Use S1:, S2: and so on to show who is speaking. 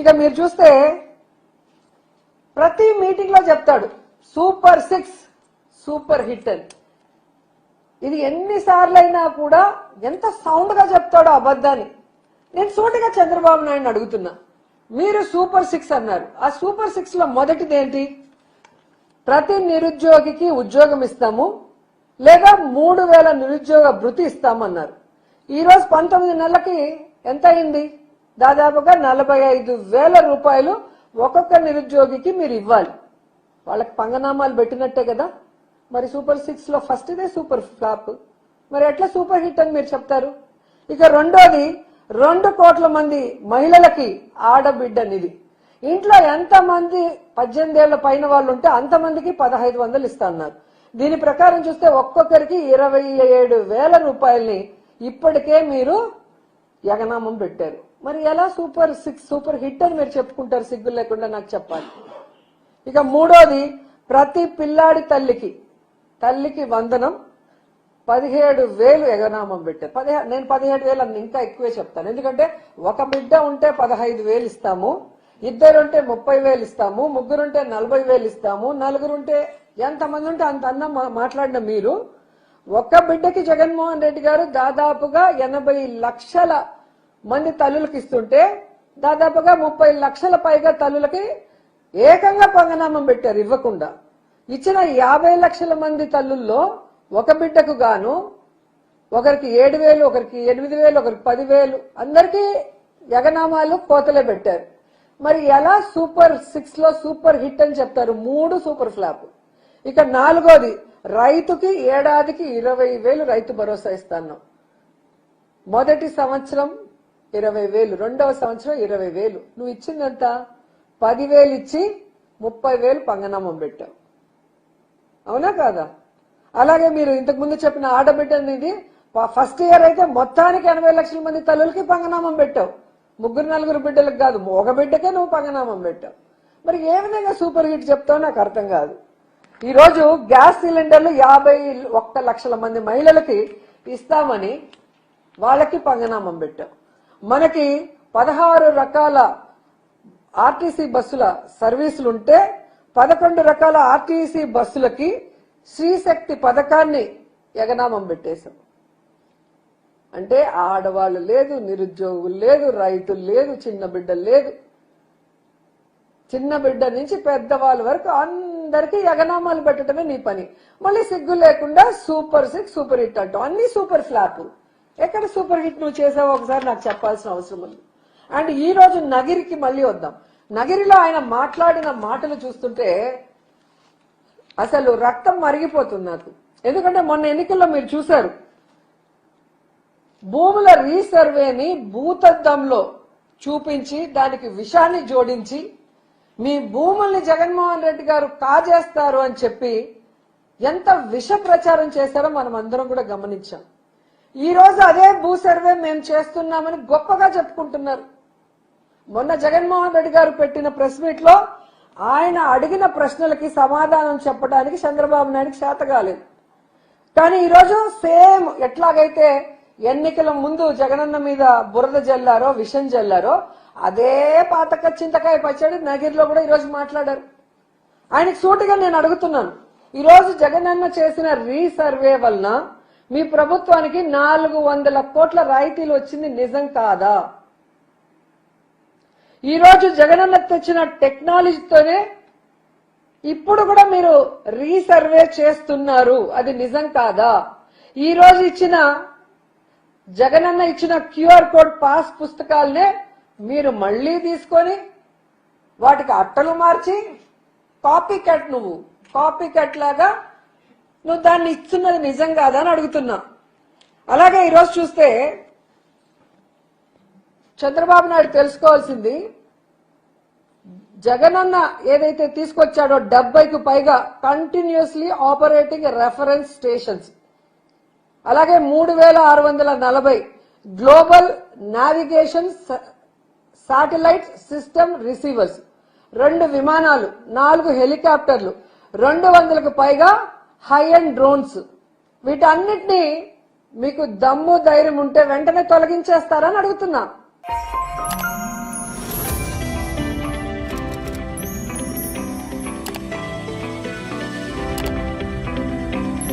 S1: ఇక మీరు చూస్తే ప్రతి మీటింగ్లో చెప్తాడు సూపర్ సిక్స్ సూపర్ హిట్ అని. ఇది ఎన్నిసార్లు అయినా కూడా ఎంత సౌండ్గా చెప్తాడో అబద్ధాన్ని. నేను సూటిగా చంద్రబాబు నాయుడు అడుగుతున్నా మీరు సూపర్ సిక్స్ అన్నారు. ఆ సూపర్ సిక్స్లో మొదటిది ఏంటి ప్రతి నిరుద్యోగికి ఉద్యోగం ఇస్తాము లేదా మూడు వేల నిరుద్యోగ భృతి ఇస్తామన్నారు. ఈ రోజు పంతొమ్మిది నెలలకి ఎంత అయింది దాదాపుగా నలభై ఐదు వేల రూపాయలు ఒక్కొక్క నిరుద్యోగికి మీరు ఇవ్వాలి. వాళ్ళకి పంగనామాలు పెట్టినట్టే కదా. మరి సూపర్ సిక్స్లో ఫస్ట్ ఇదే సూపర్ ఫ్లాప్. మరి ఎట్లా సూపర్ హిట్ అని మీరు చెప్తారు? ఇక రెండోది రెండు కోట్ల మంది మహిళలకి ఆడబిడ్డ నిధి. ఇంట్లో ఎంత మంది పద్దెనిమిది ఏళ్ళ పైన వాళ్ళు ఉంటే అంతమందికి పదహైదు వందలు ఇస్తాన్నారు దీని ప్రకారం చూస్తే ఒక్కొక్కరికి ఇరవై ఏడు వేల రూపాయల్ని ఇప్పటికే మీరు యగనామం పెట్టారు. మరి ఎలా సూపర్ సిక్స్ సూపర్ హిట్ అని మీరు చెప్పుకుంటారు సిగ్గు లేకుండా నాకు చెప్పాలి. ఇక మూడోది ప్రతి పిల్లాడి తల్లికి తల్లికి వందనం పదిహేడు వేలు ఎగనామం పెట్టారు. పదిహేను నేను పదిహేడు వేలు అని ఇంకా ఎక్కువే చెప్తాను. ఎందుకంటే ఒక బిడ్డ ఉంటే పదహైదు వేలు ఇస్తాము ఇద్దరుంటే ముప్పై వేలు ఇస్తాము ముగ్గురుంటే నలభై వేలు ఇస్తాము నలుగురుంటే ఎంతమంది ఉంటే అంత అన్న మాట్లాడిన మీరు ఒక్క బిడ్డకి జగన్మోహన్ రెడ్డి గారు దాదాపుగా ఎనభై లక్షల మంది తల్లులకు ఇస్తుంటే దాదాపుగా ముప్పై లక్షల పైగా తల్లులకి ఏకంగా పంగనామం పెట్టారు ఇవ్వకుండా. ఇచ్చిన యాభై లక్షల మంది తల్లుల్లో ఒక బిడ్డకు గాను ఒకరికి ఏడు వేలు ఒకరికి ఎనిమిది వేలు ఒకరికి పదివేలు అందరికీ యగనామాలు కోతలే పెట్టారు. మరి ఎలా సూపర్ సిక్స్లో సూపర్ హిట్ అని చెప్తారు? మూడు సూపర్ ఫ్లాప్. ఇక నాలుగోది రైతుకి ఏడాదికి ఇరవై వేలు రైతు భరోసా ఇస్తాను. మొదటి సంవత్సరం ఇరవై వేలు. రెండవ సంవత్సరం ఇరవై వేలు. నువ్వు ఇచ్చిందంత? పదివేలు ఇచ్చి ముప్పై వేలు పంగనామం పెట్టావు. అవునా కాదా? అలాగే మీరు ఇంతకు ముందు చెప్పిన ఆడబిడ్డ అనేది ఫస్ట్ ఇయర్ అయితే మొత్తానికి ఎనభై లక్షల మంది తల్లులకి పంగనామం పెట్టావు. ముగ్గురు నలుగురు బిడ్డలకు కాదు ఒక బిడ్డకే నువ్వు పంగనామం పెట్టావు. మరి ఏ విధంగా సూపర్ హిట్ చెప్తావు నాకు అర్థం కాదు. ఈరోజు గ్యాస్ సిలిండర్లు యాభై ఒక్క లక్షల మంది మహిళలకి ఇస్తామని వాళ్ళకి పంగనామం పెట్టావు. మనకి పదహారు రకాల ఆర్టీసీ బస్సుల సర్వీసులు ఉంటే పదకొండు రకాల ఆర్టీసీ బస్సులకి శ్రీశక్తి పథకాన్ని ఎగనామం పెట్టేశాం. అంటే ఆడవాళ్ళు లేదు నిరుద్యోగులు లేదు రైతులు లేదు చిన్న బిడ్డలు లేదు. చిన్న బిడ్డ నుంచి పెద్దవాళ్ళ వరకు అందరికీ ఎగనామాలు పెట్టడమే నీ పని. మళ్ళీ సిగ్గు లేకుండా సూపర్ సిక్స్ సూపర్ హిట్ అంటాం. అన్ని సూపర్ స్లాపులు ఎక్కడ సూపర్ హిట్ నువ్వు చేసావో ఒకసారి నాకు చెప్పాల్సిన అవసరం ఉంది. అండ్ ఈ రోజు నగిరికి మళ్ళీ వద్దాం. నగిరిలో ఆయన మాట్లాడిన మాటలు చూస్తుంటే అసలు రక్తం మరిగిపోతుంది నాకు. ఎందుకంటే మొన్న ఎన్నికల్లో మీరు చూశారు. భూముల రీసర్వేని భూతద్దంలో చూపించి దానికి విషాన్ని జోడించి మీ భూముల్ని జగన్మోహన్ రెడ్డి గారు కాజేస్తారు అని చెప్పి ఎంత విష ప్రచారం చేశారో మనం అందరం కూడా గమనించాం. ఈ రోజు అదే భూ సర్వే మేము చేస్తున్నామని గొప్పగా చెప్పుకుంటున్నారు. మొన్న జగన్మోహన్ రెడ్డి గారు పెట్టిన ప్రెస్ మీట్లో ఆయన అడిగిన ప్రశ్నలకి సమాధానం చెప్పడానికి చంద్రబాబు నాయుడికి చేత కాలేదు. కానీ ఈరోజు సేమ్ ఎట్లాగైతే ఎన్నికల ముందు జగనన్న మీద బురద జల్లారో విషం జల్లారో అదే పాతక చింతకాయ పచ్చడి నగిరిలో కూడా ఈరోజు మాట్లాడారు. ఆయనకు సూటిగా నేను అడుగుతున్నాను. ఈరోజు జగనన్న చేసిన రీసర్వే వలన మీ ప్రభుత్వానికి నాలుగు వందల కోట్ల రాయితీలు వచ్చింది నిజం కాదా? ఈరోజు జగనన్న తెచ్చిన టెక్నాలజీతోనే ఇప్పుడు కూడా మీరు రీసర్వే చేస్తున్నారు. అది నిజం కాదా? ఈరోజు ఇచ్చిన జగనన్న ఇచ్చిన క్యూఆర్ కోడ్ పాస్ పుస్తకాలనే మీరు మళ్ళీ తీసుకొని వాటికి అట్టలు మార్చి కాపీ కట్ నువ్వు కాపీ కట్ లాగా నువ్వు దాన్ని ఇస్తున్నది నిజం కాదా అని అడుగుతున్నా. అలాగే ఈరోజు చూస్తే చంద్రబాబు నాయుడు తెలుసుకోవాల్సింది జగనన్న ఏదైతే తీసుకొచ్చాడో డెబ్బైకి పైగా కంటిన్యూస్లీ ఆపరేటింగ్ రెఫరెన్స్ స్టేషన్స్ అలాగే మూడు వేల ఆరు వందల నలభై global navigation satellite system receivers రెండు విమానాలు నాలుగు హెలికాప్టర్లు రెండు వందలకు పైగా హై అండ్ డ్రోన్స్ వీటన్నిటినీ మీకు దమ్ము ధైర్యం ఉంటే వెంటనే తొలగించేస్తారని అడుగుతున్నా.